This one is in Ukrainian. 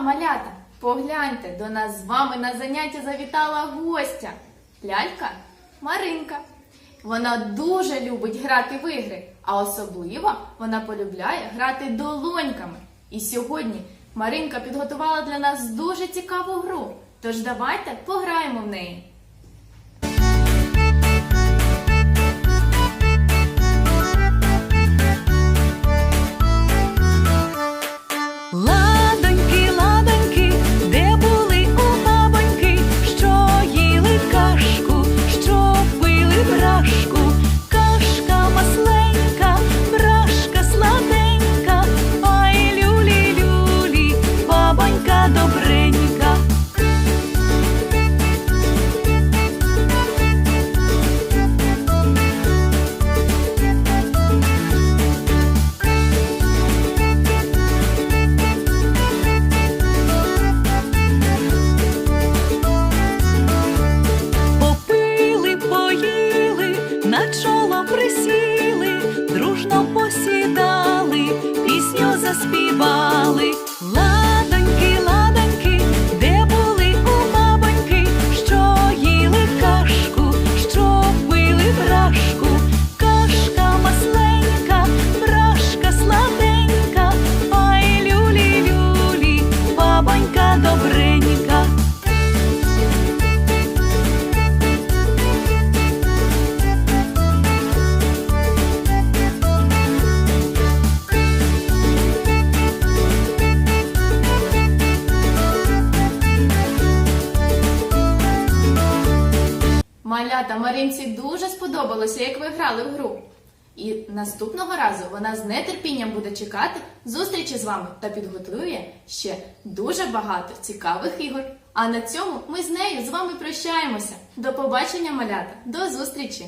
малята, погляньте, до нас з вами на заняття завітала гостя. Лялька Маринка. Вона дуже любить грати в ігри, а особливо вона полюбляє грати долоньками. І сьогодні Маринка підготувала для нас дуже цікаву гру. Тож давайте пограємо в неї. Малята Маринці дуже сподобалося, як ви грали в гру. І наступного разу вона з нетерпінням буде чекати зустрічі з вами та підготує ще дуже багато цікавих ігор. А на цьому ми з нею з вами прощаємося. До побачення, малята! До зустрічі!